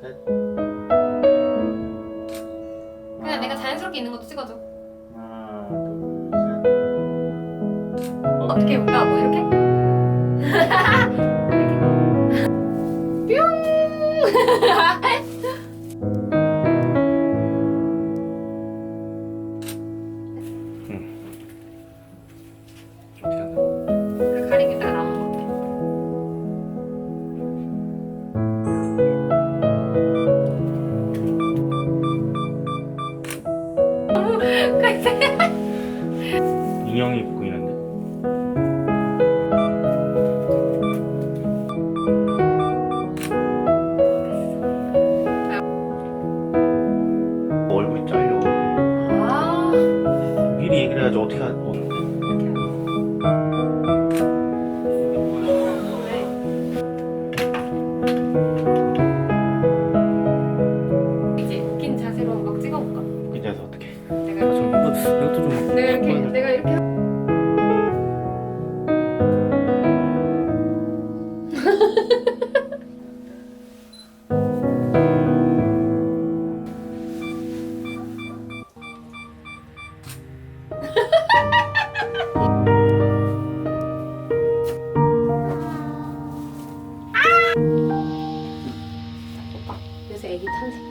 셋. 그냥 내가 자연스럽게 있는 것도 찍어줘. 하나, 둘, 셋. 어떻게 볼까? 뭐 이렇게? 애기 탄생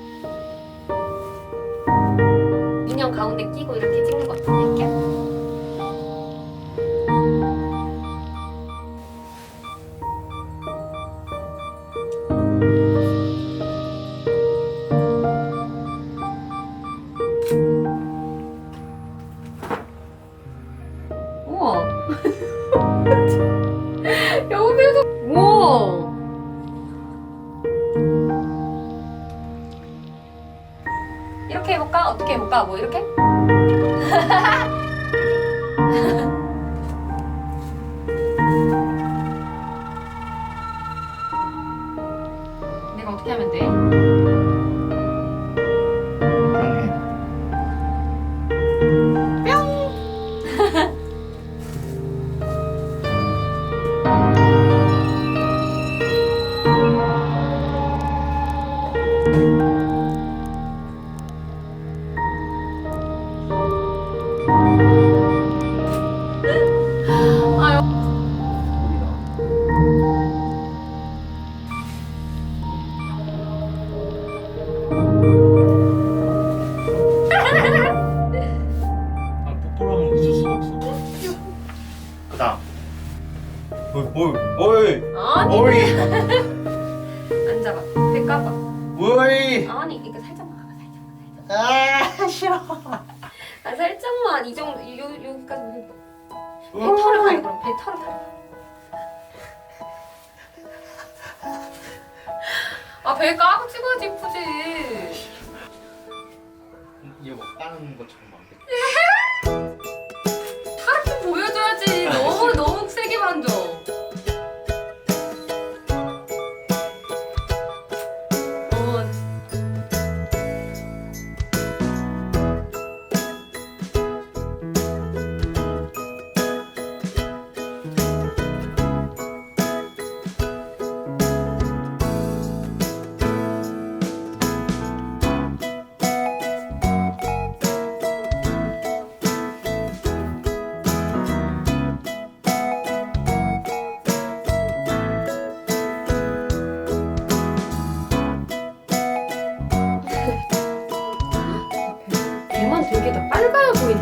인형 가운데 끼고 이렇게 찍는 거? 이렇게? 우와 여기서 우와 이렇게 해볼까? 어떻게 해볼까? 뭐 이렇게? 내가 어떻게 하면 돼? 앉아봐 배 까봐. 어이. 아니 이거 살짝만 가봐 살짝만 아, 싫어. 아 살짝만. 이 정도 요, 여기까지만 해봐 배 털을 가려 그럼 배 털을 가려 아 배 까고 찍어야지 이쁘지. 이거 뭐 다른 것처럼 안 되게 다 빨가요 보이네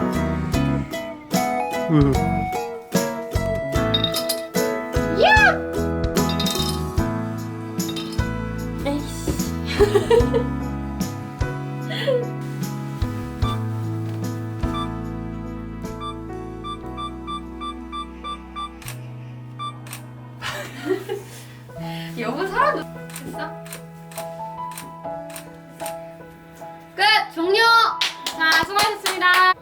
에이씨. 여보 사람 됐어? 수고하셨습니다.